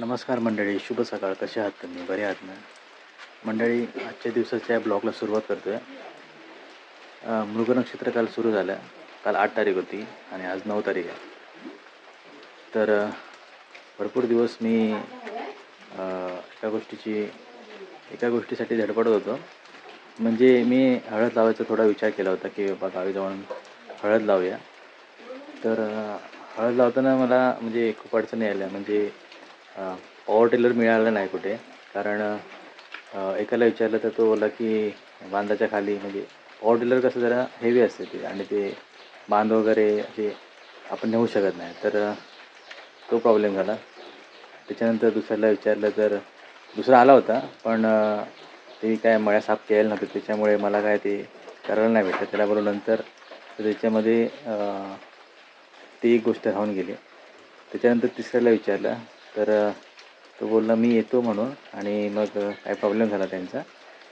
नमस्कार मंडळी शुभ सकाळ. कसे आहात तुम्ही? बरे आहात ना? मंडळी आजच्या दिवसाच्या ब्लॉगला सुरुवात करतो आहे मृग नक्षत्र काल सुरू झालं. काल आठ तारीख होती आणि आज नऊ तारीख आहे. तर भरपूर दिवस मी एका गोष्टीची एका गोष्टीसाठी धडपडत होतो. म्हणजे मी हळद लावायचा थोडा विचार केला होता की बाबा गावी जाऊन हळद लावूया. तर हळद लावताना मला म्हणजे खूप अडचणी आल्या. म्हणजे पॉवर टिलर मिळालं नाही कुठे. कारण एकाला विचारलं तर तो बोला की बांधाच्या खाली म्हणजे पॉवर टिलर कसं जरा हेवी असते ते आणि ते बांध वगैरे असे आपण नेऊ शकत नाही. तर तो प्रॉब्लेम झाला. त्याच्यानंतर दुसऱ्याला विचारलं तर दुसरा आला होता पण ते काय मळ्या साफ केलेलं नव्हतं. त्याच्यामुळे मला काय ते करायला नाही भेटलं. त्याबरोबर नंतर त्याच्यामध्ये ती एक गोष्ट राहून गेली. त्याच्यानंतर तिसऱ्याला विचारलं तर तो बोलला मी येतो म्हणून. आणि मग काय प्रॉब्लेम झाला त्यांचा.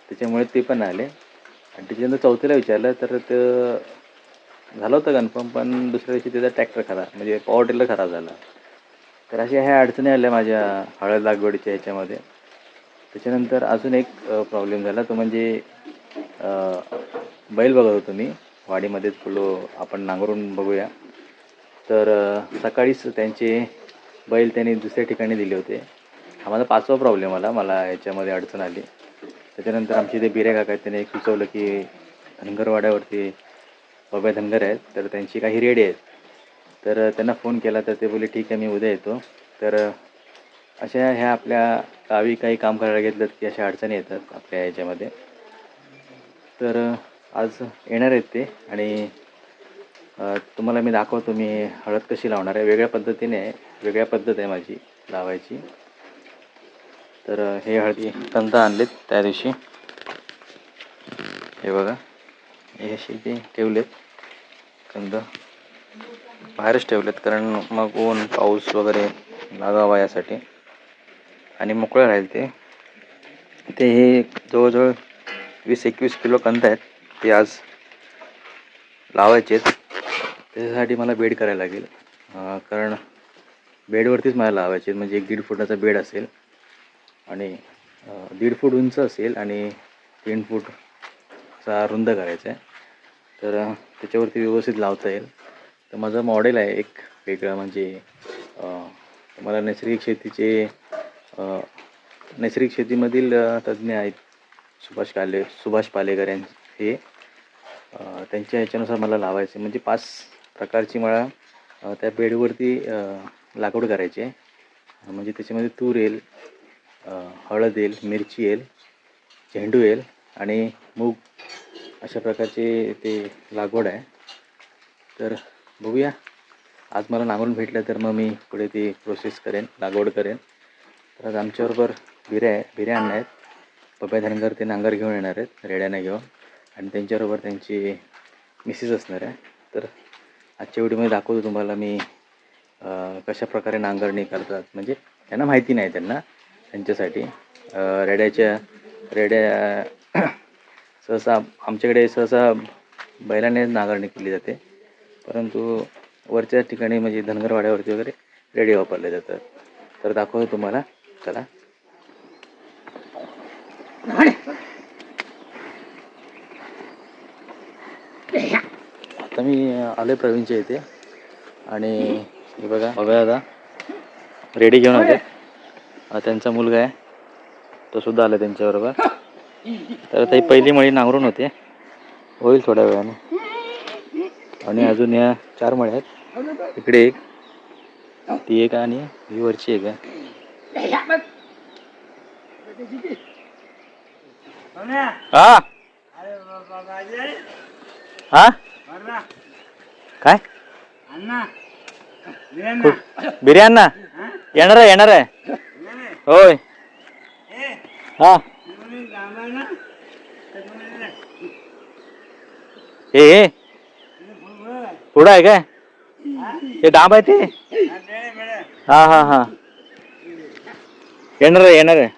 त्याच्यामुळे ते पण आले. आणि त्याच्यानंतर चौथीला विचारलं तर ते झालं होतं कन्फर्म पण दुसऱ्या दिवशी त्याचा ट्रॅक्टर खराब म्हणजे पॉवर टेलर खराब झाला. तर अशा ह्या अडचणी आल्या माझ्या हळद लागवडीच्या ह्याच्यामध्ये. त्याच्यानंतर अजून एक प्रॉब्लेम झाला. तो म्हणजे बैल बघत होतो मी. वाडीमध्येच बोललो आपण नांगरून बघूया. तर सकाळीच त्यांचे बैल त्यांनी दुसऱ्या ठिकाणी दिले होते. हा माझा पाचवा प्रॉब्लेम आला. मला याच्यामध्ये अडचण आली. त्याच्यानंतर आमचे ते बिरे काका आहेत एक सुचवलं की धनगरवाड्यावरती बाबा धनगर आहेत तर त्यांची काही रेडी आहेत. तर त्यांना फोन केला तर ते बोलले ठीक आहे मी उद्या येतो. तर अशा ह्या आपल्या गावी काही काम करायला घेतलं की अशा अडचणी येतात आपल्या याच्यामध्ये. तर आज येणार आहेत ते आणि तुम्हाला मी दाखवतो मी हळद कशी लावणार आहे. वेगळ्या पद्धतीने वेगळ्या पद्धत आहे माझी लावायची. तर हे हळदी कंद आणलेत त्या दिवशी. हे बघा हे असे ते ठेवलेत कंद. बाहेरच ठेवलेत कारण मग ऊन पाऊस वगैरे लागावा यासाठी. आणि मोकळं राहील ते. ते हे जवळजवळ वीस एकवीस किलो कंद आहेत ते आज लावायचे आहेत त्याच्यासाठी मला बेड करायला लागेल. कारण बेडवरतीच मला लावायचे म्हणजे एक दीड फुटाचा बेड असेल आणि दीड फूट उंच असेल आणि तीन फूटचा रुंद करायचा आहे. तर त्याच्यावरती व्यवस्थित लावता येईल. तर माझं मॉडेल आहे एक वेगळं. म्हणजे मला नैसर्गिक शेतीचे नैसर्गिक शेतीमधील तज्ज्ञ आहेत सुभाष काले सुभाष पालेकर यांचे. हे त्यांच्या ह्याच्यानुसार मला लावायचे म्हणजे पाच प्रकारची मला त्या बेडवरती लागवड करायची आहे. म्हणजे त्याच्यामध्ये तूर येईल हळद येईल मिरची येईल झेंडू येईल आणि मूग अशा प्रकारचे ते लागवड आहे. तर बघूया. आज मला नांगरून भेटलं तर मग मी पुढे ती प्रोसेस करेन लागवड करेन. तर आज आमच्याबरोबर बिऱ्या आहे बिऱ्या आणल्या आहेत. पप्या धनगर ते नांगर घेऊन येणार आहेत रेड्याने घेऊन. आणि त्यांच्याबरोबर त्यांची मिसेस असणार आहे. तर आजच्या व्हिडिओमध्ये दाखवतो तुम्हाला मी कशा प्रकारे नांगरणी करतात. म्हणजे त्यांना माहिती नाही त्यांना त्यांच्यासाठी. रेड्याच्या रेड्या सहसा आमच्याकडे सहसा बैलाने नांगरणी केली जाते. परंतु वरच्या ठिकाणी म्हणजे धनगरवाड्यावरती वगैरे रेडी वापरले जातात. तर दाखवतो तुम्हाला. चला. मी आलो प्रवीणच्या इथे. आणि हे बघा बघा दादा. रेडी घेऊन होते त्यांचा मुलगा आहे. तो सुद्धा आला त्यांच्याबरोबर. तर ते पहिली मळी नांगरून होते. होईल थोड्या वेळाने. आणि अजून या चार मळ्या आहेत. इकडे एक ती एक आणि ही वरची एक आहे. हा? हा? काय? बिर्याणा येणार आहे येणार आहे. होय. हा. हे पुढं आहे काय? हे? डांब आहे ते? हा हा हा. येणार आहे येणार आहे.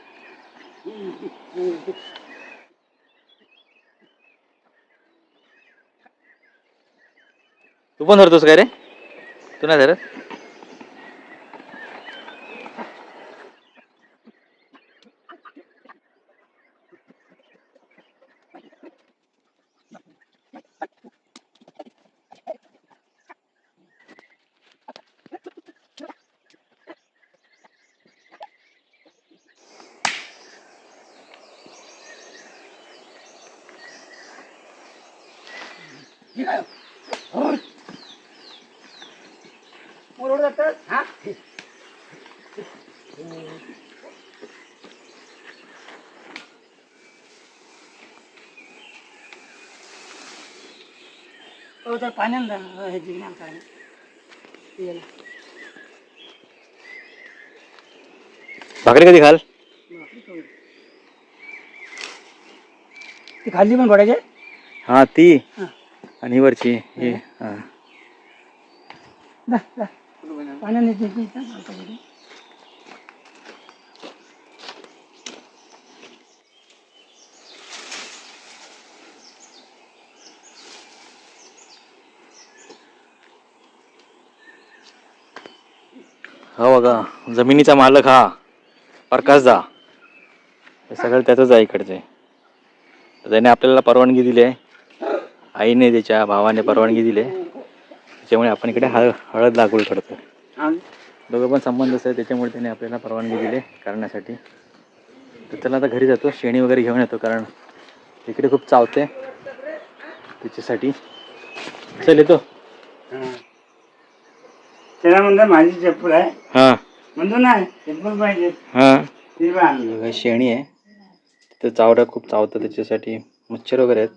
पण धरतोस काय रे? तू नाही धरत? पाण्याला हे जिंकणार काय भाकरी कधी खाल ती खाल्ली पण पडायचे हा ती। हा. आणि ही वरची ही। हा. पाण्याने हा बघा जमिनीचा मालक हा. प्रकाश दा. हे सगळं त्याचंच आहे इकडचे. त्याने आपल्याला परवानगी दिली आहे आईने त्याच्या भावाने परवानगी दिली आहे त्याच्यामुळे आपण इकडे हळ हळद लागवड करतो दोघं पण संबंधच आहे त्याच्यामुळे त्याने आपल्याला परवानगी दिली आहे करण्यासाठी. तर त्याला आता घरी जातो शेणी वगैरे घेऊन येतो कारण इकडे खूप चावते. त्याच्यासाठी. चल येतो. त्याला माझी चप्पल आहे. हां. म्हणतो नाही चप्पल पाहिजे. हां. आणली. बघा, शेणी आहे. तिथं चावड्या खूप चावतं त्याच्यासाठी मच्छर वगैरे आहेत.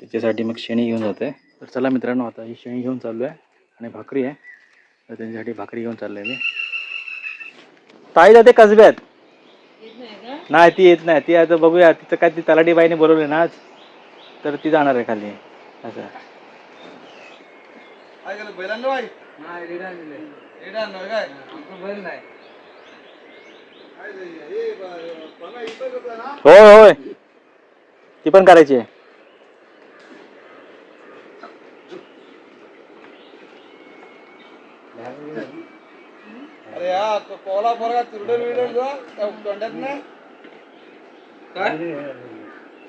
त्याच्यासाठी मग शेणी घेऊन जाते तर चला मित्रांनो आता ही शेणी घेऊन चाललो आहे आणि भाकरी आहे. तर त्यांच्यासाठी भाकरी घेऊन चाललो आहे मी ताई जाते कसब्यात नाही ती येत नाही. ती आता बघूया. तिचं काय ती तलाठी बाईने बोलवले ना आज. तर ती जाणार आहे खाली. असं. होय होय ती पण करायची आहे. अरे हा तो कोला पोरगा चुरडल विरडल जो त्या तोंडात ना काय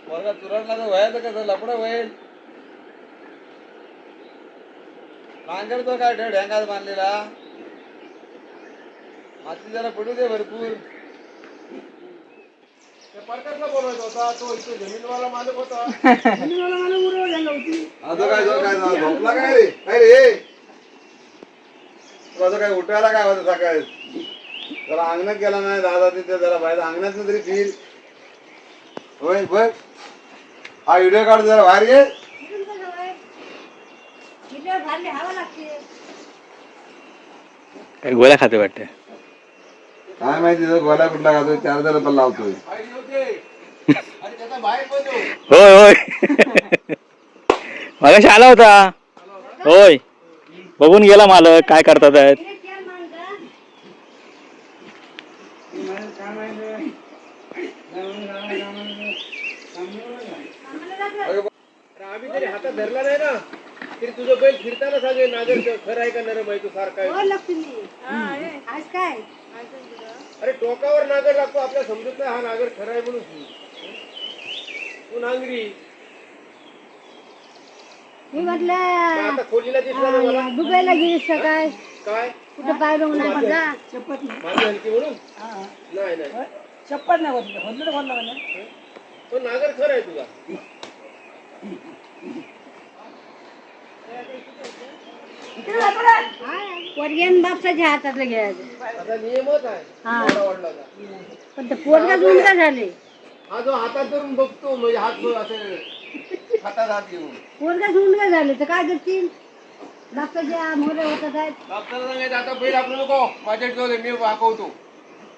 पोरगा चुरडला तर व्हायचं कसं लपडं होईल. नांगर तो काय ढेंगात बांधलेला? माती जरा पडू दे भरपूर. ते बोलवायचा होता तो इथे जमीनवाला मालक होता. आता काय झालं, काय झालं? झोपला काय रे? काय रे? तुला काय उठायला काय होतं सकाळी? जरा अंगणात गेला नाही दादा तिथे जरा बाहेर अंगणात तरी फिर. होय बघ. हा व्हिडिओ काढ जरा बाहेर ये. काय गोळ्या खाते वाटते. काय माहिती तो गोळ्या कुठला खातोय चार्जर पण लावतोय. होय होय. मगाशी आला होता. होय. बघून गेला मालक काय करतात आहेत. हातात धरला नाही ना. तरी तुझं बैल फिरताना सांगेल नागर खरं आहे का नरम आहे तू सारखा आहे. अरे टोकावर नागर लागतो आपल्या समजत नाही हा नागर खरा आहे म्हणून. तू नांगरी. मी म्हटलं आता खोलीला दिसला ना मला? दुबईला गेलीस का काय? काय कुठं पाहिलं नाही म्हटलं? चप्पल. नाही. माझी हलकी म्हणून? हा. नाही नाही. चप्पल नाही होत. होत होत नाही तो नागर खरा आहे तुझा. पोरग्यान बापसाच्या हातातलं घ्यायचं हा. पण ते पोरगा जुंका झाले. हा जो हातात धरून बघतो म्हणजे हात असे हातात हात घेऊन. पोरगा जुंका झाले तर काय करतील? बापसाच्या मोरे होतात आहेत. सांगायचं आता बैल आपलं नको माझ्या मी वाकवतो.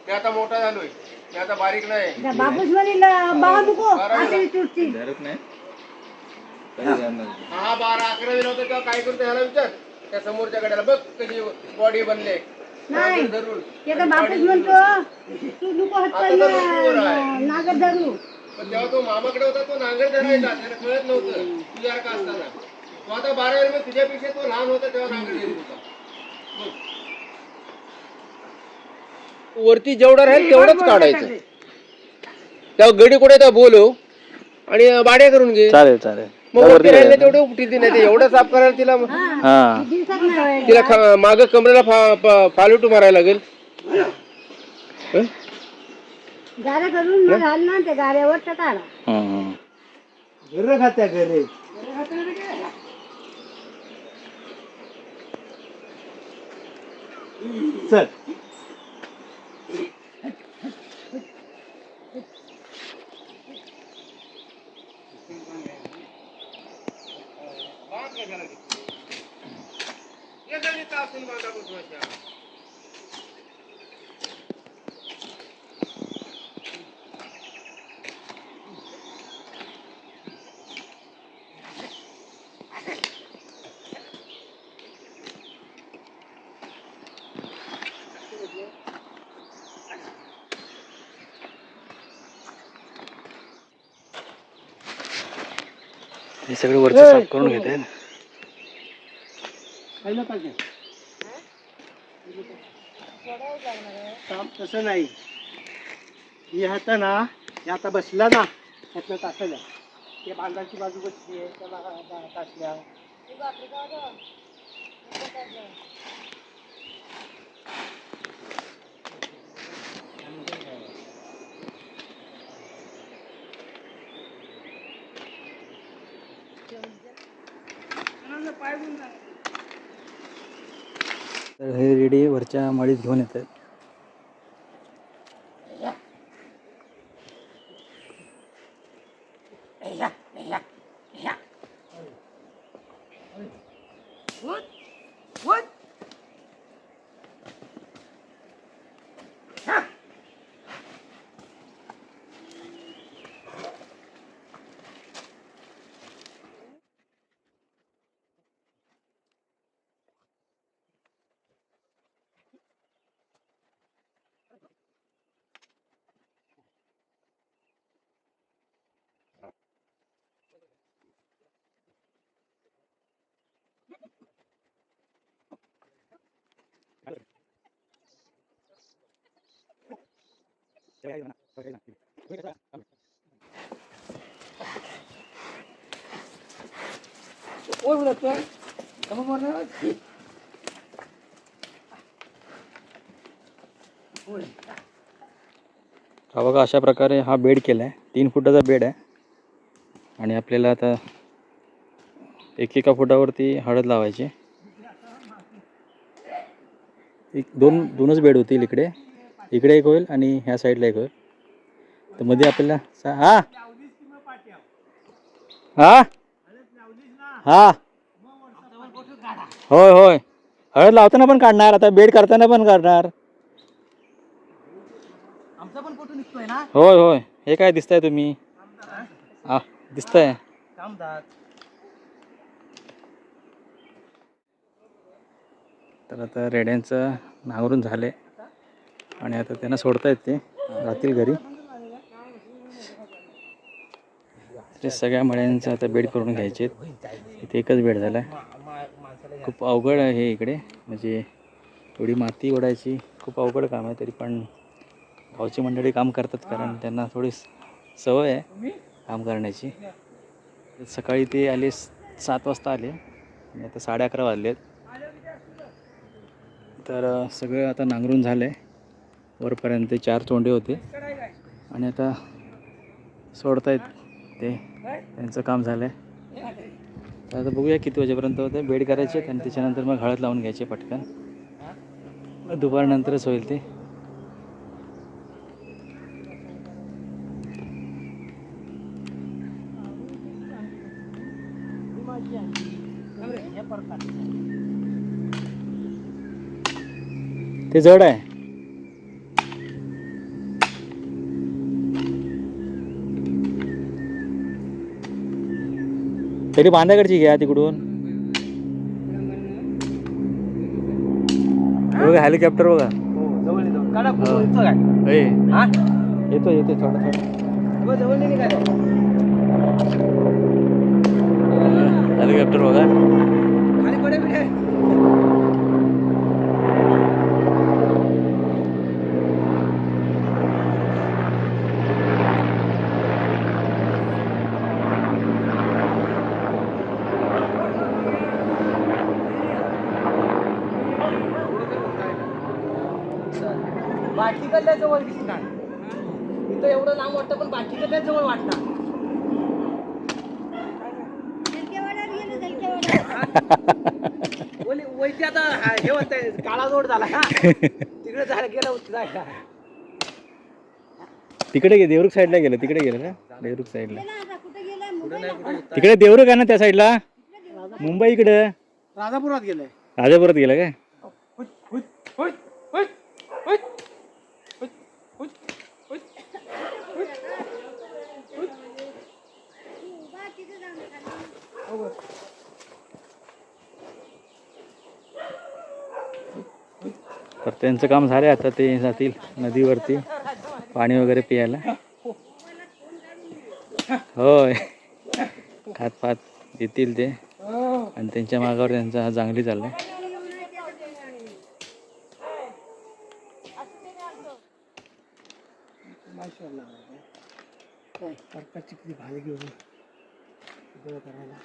मी आता मोठा झालोय. मी आता बारीक नाही. बापूस म्हणील बाबा नको असे तुटतील धरत नाही. हा. बारा अकरा दिला होता तेव्हा काय करतो ह्याला विचार? त्या समोरच्या गड्याला बघ कशी बॉडी बनले नाही. धरून ते तर बापूस म्हणतो तू नको नागर धरू पण तेव्हा तो मामाकडे होता तो नांगर धरायचा. त्याला कळत नव्हतं. तुझ्यासारखा असताना. तो आता बारा वेळ तुझ्यापेक्षा तो लहान होता तेव्हा नांगर घेत होता. वरती जेवढं राहील तेवढंच काढायचं. तेव्हा गडी कुठे त्या बोलव आणि बाड्या करून घे. चालेल चालेल. मग राहिले तेवढे उपटी नाही ते. एवढं साफ करायला तिला हा. दिवसात नाही तिला माग कमरेला फा- फा- फालुटू मारायला लागेल. हं? गाड्या करून मग घाल ना त्या गाड्यावर टाकाला हम्म, हम्म. घर खात्या घरे. चल. हे सगळं वरचं साफ करून घेत काम तसं नाही. ही आता ना हे आता बसला ना त्यातनं टाकल्या ते बांधाची बाजू बसली आहे त्याला टाकल्या. तर हे रेडी वरच्या माळीत घेऊन येत आहेत हा बघा अशा प्रकारे हा बेड केला आहे तीन फुटाचा बेड आहे. आणि आपल्याला आता एकेका फुटावरती हळद लावायची. एक दोन दोनच बेड होतील इकडे. इकडे एक होईल आणि ह्या साईडला एक होईल. तर मध्ये आपल्याला हा. हा? हा. होय होय. हळद लावताना पण काढणार आता बेड करताना पण काढणार होय होय. हे काय दिसताय तुम्ही? हा दिसतंय. तर आता रेड्यांचं नांगरून झाले. आणि आता त्यांना सोडता येते जातील घरी. ते सगळ्या मळ्यांचं आता बेड करून घ्यायचे इथे एकच बेड झाला खूप अवघड आहे इकडे. म्हणजे एवढी माती ओढायची खूप अवघड काम आहे तरी पण भाऊची मंडळी काम करतात कारण त्यांना थोडी सवय आहे काम करण्याची. सकाळी ते आले स- सात वाजता आले आणि आता साडे अकरा वाजले तर सगळं आता नांगरून झालं आहे वरपर्यंत चार तोंडे होते. आणि आता सोडतायत ते. त्यांचं काम झालं आहे तर आता बघूया किती वाजेपर्यंत होते बेड करायचे आणि त्याच्यानंतर मग हळद लावून घ्यायचे पटकन. दुपारनंतरच होईल ते. ते जड आहे. तरी बांधाकडची घ्या तिकडून. बघा हेलिकॉप्टर बघा. हो हा. येतो काय ए, हा येतो येतो थोडं. थोडं हेलिकॉप्टर बघा खाली पडे बिडे कडल्या जवळ दिसणार. इथं एवढं लांब वाटतं पण बाटली कडल्या जवळ वाटणार. आता हा- काळा जोड झाला हा. तिकडे झाला गेला जायला तिकडे गे देवरुख साईडला गेलं तिकडे गेलं का देवरुख साईडला. गेला तिकडे देवरुख आहे ना त्या साईडला? मुंबई इकडे. राजापुरात गेलाय. राजापुरात गेलं काय उभा तिथे जाऊन खाली. तर त्यांचं काम झालं आता ते जातील नदीवरती पाणी वगैरे पियायला. होय. खात पात येतील ते आणि त्यांच्या मागावर त्यांचा हा जांगली चाललाय काय कर्काची किती भाजी घेऊन गोळा करायला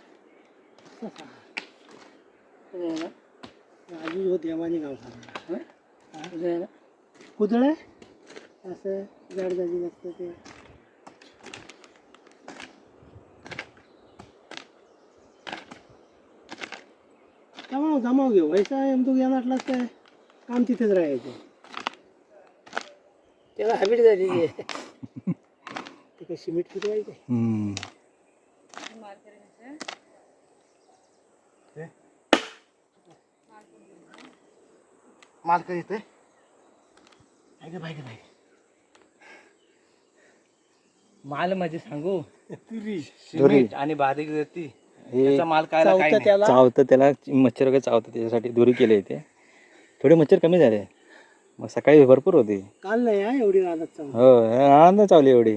राजू हो देवाने गाव झालं कुदळ आहे असं जाडजाजी नसतं ते जमाव जमाव घेऊ. व्हायचा एम तो घेणार काय काम तिथेच राहायचं. त्याला हॅबिट झाली. ते काय सिमेंट फिरवायचं हम्म. माल कधी येते बाहेर माल म्हणजे सांगू. आणि बारीक रेती. हे त्याचा माल काय काय नाही. त्याला? चावतं त्याला मच्छर वगैरे चावतं त्याच्यासाठी दुरी केली इथे थोडे मच्छर कमी झाले. मग सकाळी भरपूर होती. काल नाही हा? एवढी हो आनंद चावली एवढी.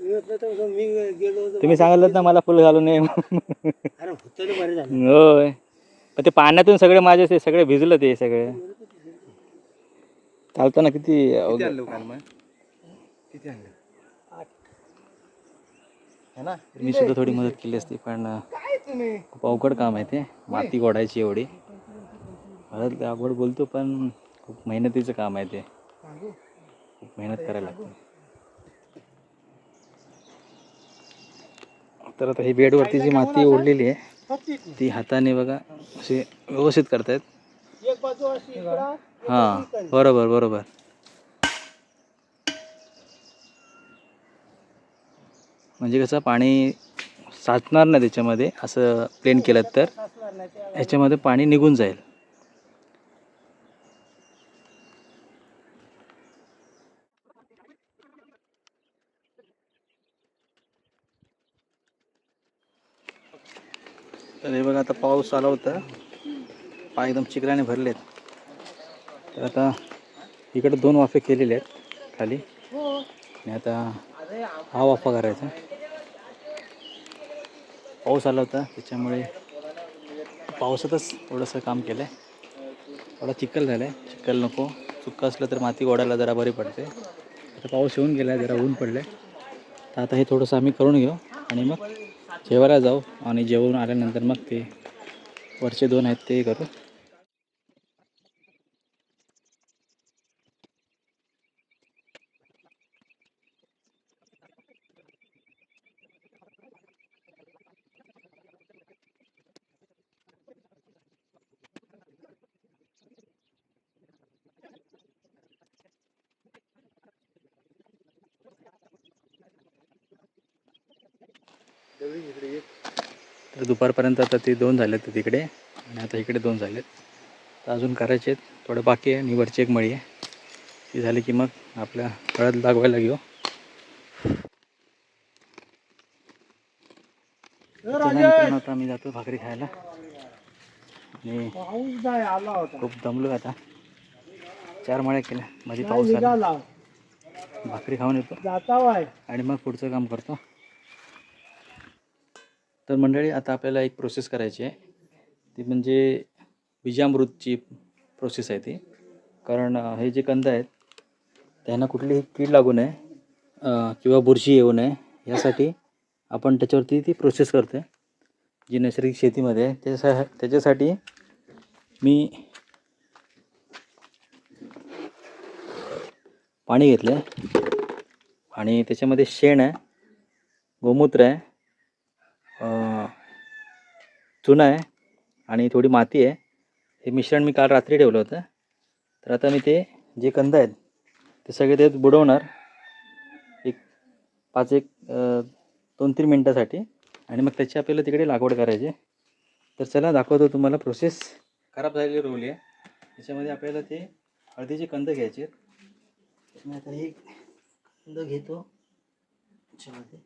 मी म्हटलं तर मी गेलो होतो तुम्ही सांगितलं ना मला फुल घालून ये अरे होतं ना बरं झालं. होय. पण ते पाण्यातून सगळे माझे ते सगळे भिजलं ते सगळे. चालताना किती किती अवघड. आणलं काल मग? किती आणलं? है ना? मी सुद्धा थोडी मदत केली असती पण खूप अवघड काम आहे ते. माती गोडायची एवढी. मला ते अवघड बोलतो पण खूप मेहनतीचं काम आहे ते. खूप मेहनत करायला लागते. तर आता ही बेडवरती जी माती ओढलेली आहे. ती? हाताने बघा असे व्यवस्थित करतायत. हां बरोबर बरोबर. म्हणजे कसं पाणी साचणार नाही त्याच्यामध्ये असं प्लेन केलं तर. ह्याच्यामध्ये पाणी निघून जाईल. तर हे बघा आता पाऊस आला होता. पाय एकदम चिखलाने भरलेत. तर आता इकडे दोन वाफे केलेले आहेत खाली. आणि आता हा वाफा करायचा. पाऊस आला होता त्याच्यामुळे पावसातच थोडंसं काम केलं आहे थोडा चिखल झाला आहे चिखल नको. चुक्का असलं तर माती ओढायला जरा बरी पडते. आता पाऊस येऊन गेला आहे जरा ऊन पडलं आहे तर आता हे थोडंसं आम्ही करून घेऊ आणि मग जेवायला जाऊ. आणि जेवून आल्यानंतर मग ते वरचे दोन आहेत ते करू. तर दुपारपर्यंत आता ते दोन झालेत तिकडे आणि आता इकडे दोन झालेत. तर अजून करायचे आहेत. थोडं बाकी आहे आणि वरची एक मळी आहे. ती झाली की मग आपल्या हळद लागवायला घेऊ. आता आम्ही जातो भाकरी खायला. आणि खूप दमलो आता. चार मळ्या केल्या. मध्ये पाऊस आला भाकरी खाऊन येतो. आणि मग पुढचं काम करतो. तर मंडळी आता आपल्याला एक प्रोसेस करायची आहे. ती म्हणजे बीजामृतची प्रोसेस आहे ती. कारण हे जे कंद आहेत त्यांना कुठलीही कीड लागू नये किंवा बुरशी येऊ नये. यासाठी आपण त्याच्यावरती ती प्रोसेस करते जी नैसर्गिक शेतीमध्ये आहे. त्याच्या त्याच्यासाठी मी पाणी घेतलं आहे आणि त्याच्यामध्ये शेण आहे गोमूत्र आहे चुना आहे आणि थोडी माती आहे. हे मिश्रण मी काल रात्री ठेवलं होतं. तर आता मी ते जे कंद आहेत ते सगळे त्यात बुडवणार. एक पाच एक दोन तीन मिनटासाठी. आणि मग त्याची आपल्याला तिकडे लागवड करायची आहे. तर चला दाखवतो तुम्हाला प्रोसेस खराब झालेली रोवली आहे. त्याच्यामध्ये आपल्याला ते हळदीचे कंद घ्यायचे आहेत. मी आता हे कंद घेतो. त्याच्यामध्ये.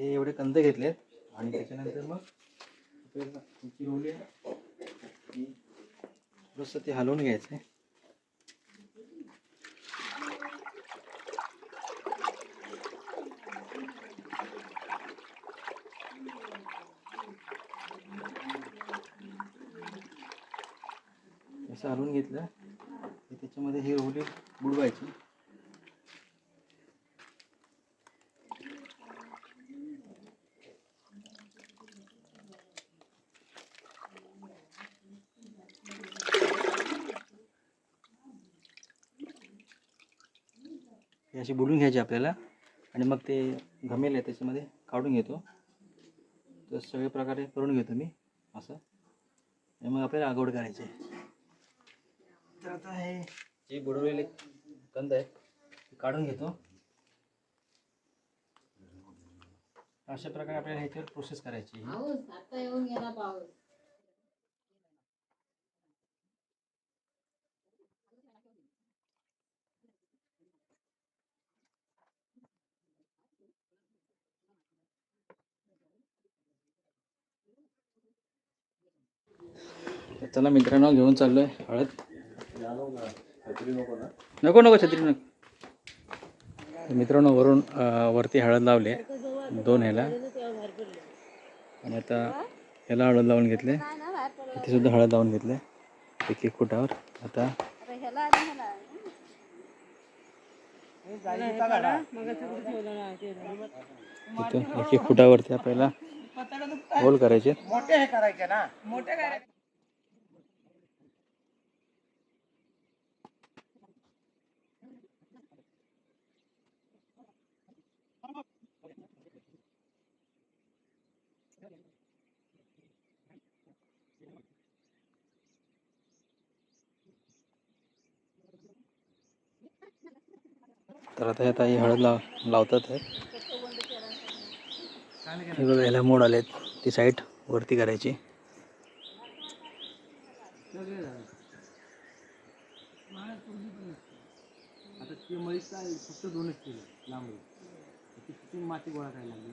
हे एवढे कंद घेतलेत आणि त्याच्यानंतर मग आपल्याला तुमची आहे थोडंसं ते हलवून घ्यायचं. आहे असं हलवून घेतलं. की त्याच्यामध्ये ही रोवली बुडवायची. हे अशी बुडून घ्यायची आपल्याला. आणि मग ते घमेल आहे त्याच्यामध्ये काढून घेतो. तर सगळे प्रकारे करून घेतो मी असं. आणि मग आपल्याला आगवड करायची आहे. तर आता हे जे बुडवलेले कंद आहे ते काढून घेतो. अशा प्रकारे आपल्याला ह्याच्यावर प्रोसेस करायची आहे. पाऊस आता येऊन गेला पाऊस तर चला मित्रांनो घेऊन चाललोय हळद. नको नको छत्री नको. तर मित्रांनो वरून वरती हळद लावली आहे. दोन ह्याला. आणि आता ह्याला हळद लावून घेतले इथे सुद्धा हळद लावून घेतले एक एक फुटावर. आता इथून एक एक फुटावरती आपल्याला होल करायचे मोठे हे करायचे ना. मोठे करायचे. तर आता हे आता ही हळद लाव लावतात आहेत हे बघा ह्याला मोड आलेत ती साईड वरती करायची. आता ते मळीत काय फक्त दोनच किलो लांब ती किती माती गोळा करायला लागली.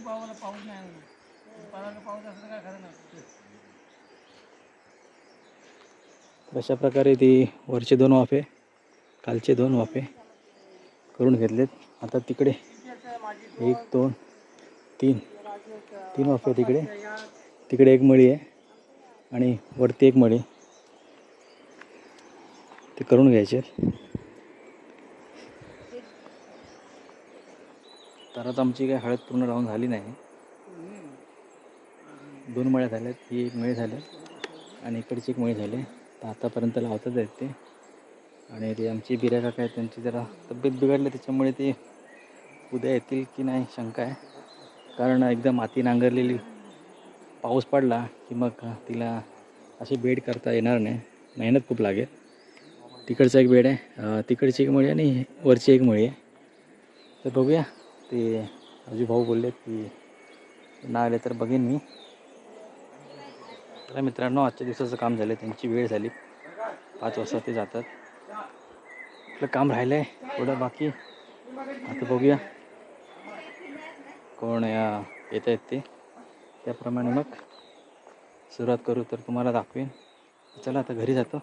किती पावाला पाऊस नाही आला पाऊस असलं काय खरं नाही. अशा प्रकारे ती वरचे दोन वाफे कालचे दोन वाफे करून घेतलेत. आता तिकडे एक दोन तीन तीन वाफे तिकडे. तिकडे एक मळी आहे आणि वरती एक मळी. ते करून घ्यायचे. आहेत. तर आता आमची काय हळद पूर्ण लावून झाली नाही. दोन मळ्या झाल्यात ही एक मळी झाली आणि इकडची एक मळी झाली. तर आतापर्यंत लावतच आहेत ते. आणि ते आमची बिऱ्या काका आहेत त्यांची जरा तब्येत बिघडली त्याच्यामुळे ते उद्या येतील की नाही शंका आहे. कारण एकदा माती नांगरलेली पाऊस पडला की मग तिला अशी बेड करता येणार नाही. मेहनत खूप लागेल. तिकडचा एक बेड आहे तिकडची एक मळी आणि वरची एक मळी आहे. तर बघूया. ते आजी भाऊ बोलले की ना आले तर बघेन मी. तर मित्रांनो आजच्या दिवसाचं काम झालं त्यांची वेळ झाली. पाच वाजता ते जातात. आपलं काम राहिलं आहे थोडं बाकी. आता बघूया. कोण या येत आहेत ते. त्याप्रमाणे मग सुरुवात करू तर तुम्हाला दाखवेन. चला आता घरी जातो.